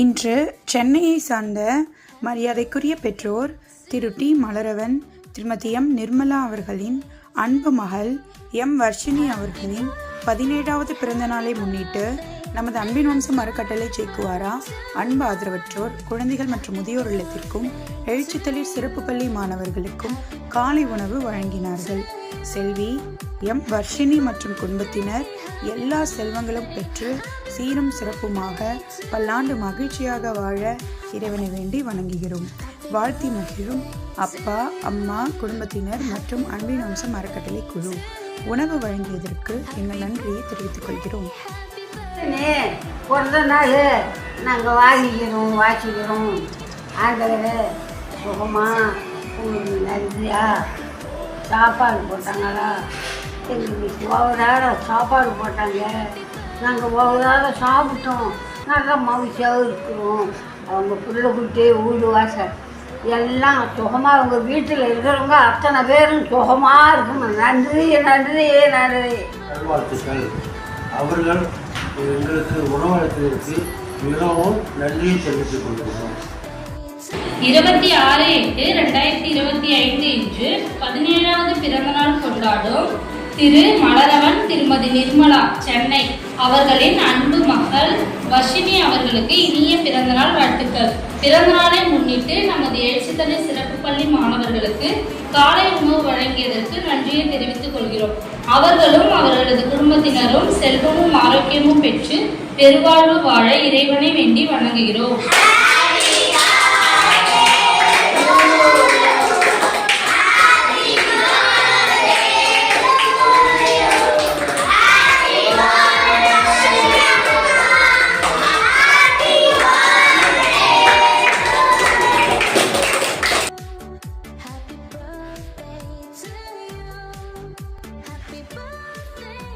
இன்று சென்னையை சார்ந்த மரியாதைக்குரிய பெற்றோர் திரு. டி. மலரவன் திருமதி எம். நிர்மலா அவர்களின் அன்பு மகள் எம். வர்ஷினி அவர்களின் பதினேழாவது பிறந்த நாளை முன்னிட்டு நமது அன்பின் வம்சம் அறக்கட்டளை சேக்குவாரா அன்பு ஆதரவற்றோர் குழந்தைகள் மற்றும் முதியோர் இல்லத்திற்கும் எழுச்சித்தளிர் சிறப்பு பள்ளி மாணவர்களுக்கும் காலை உணவு வழங்கினார்கள். செல்வி எம் வர்ஷினி மற்றும் குடும்பத்தினர் எல்லா செல்வங்களும் பெற்று சீரும் சிறப்புமாக பல்லாண்டு மகிழ்ச்சியாக வாழ இறைவனை வேண்டி வணங்குகிறோம். வாழ்த்தி மகிழும் அப்பா அம்மா குடும்பத்தினர் மற்றும் அன்பின் அம்சம் அறக்கட்டளை குழு. உணவு வழங்கியதற்கு எங்கள் நன்றியை தெரிவித்துக் கொள்கிறோம். பிறந்த நாள் நாங்கள் வாங்கிக்கிறோம் வாசிக்கிறோம் ஆண்டவர் சுகமாக நிறையா நன்றியா? சாப்பாடு போட்டாங்களா? எங்களுக்கு ஒவ்வொரு சாப்பாடு போட்டாங்க. நாங்கள் ஒவ்வொரு சாப்பிட்டோம். நல்லா மகிழ்ச்சியாக இருக்கிறோம். அவங்க பிள்ளை குட்டி வீடு வாசல். எல்லாம் சுகமாக அவங்க வீட்டில் இருக்கிறவங்க அத்தனை பேரும் சுகமாக இருக்கணும். நன்றி நன்றி நன்றி. அவர்கள் எங்களுக்கு உணவளித்ததற்கு மிகவும் நன்றியை தெரிவித்துக் கொள்கிறோம். இருபத்தி ஆறு எட்டு ரெண்டாயிரத்தி இருபத்தி ஐந்து இன்று பதினேழாவது பிறந்தநாள் கொண்டாடும் திரு மலரவன் திருமதி நிர்மலா சென்னை. அவர்களின் அன்பு மகள் வர்ஷினி அவர்களுக்கு இனிய பிறந்தநாள் வாழ்த்துக்கள். பிறந்தநாளை முன்னிட்டு நமது எழுச்சித்தலை சிறப்பு பள்ளி மாணவர்களுக்கு காலை உணவு வழங்கியதற்கு நன்றியை தெரிவித்துக் கொள்கிறோம். அவர்களும் அவர்களது குடும்பத்தினரும் செல்வமும் ஆரோக்கியமும் பெற்று பெருவாழ்வு வாழ இறைவனை வேண்டி வணங்குகிறோம்.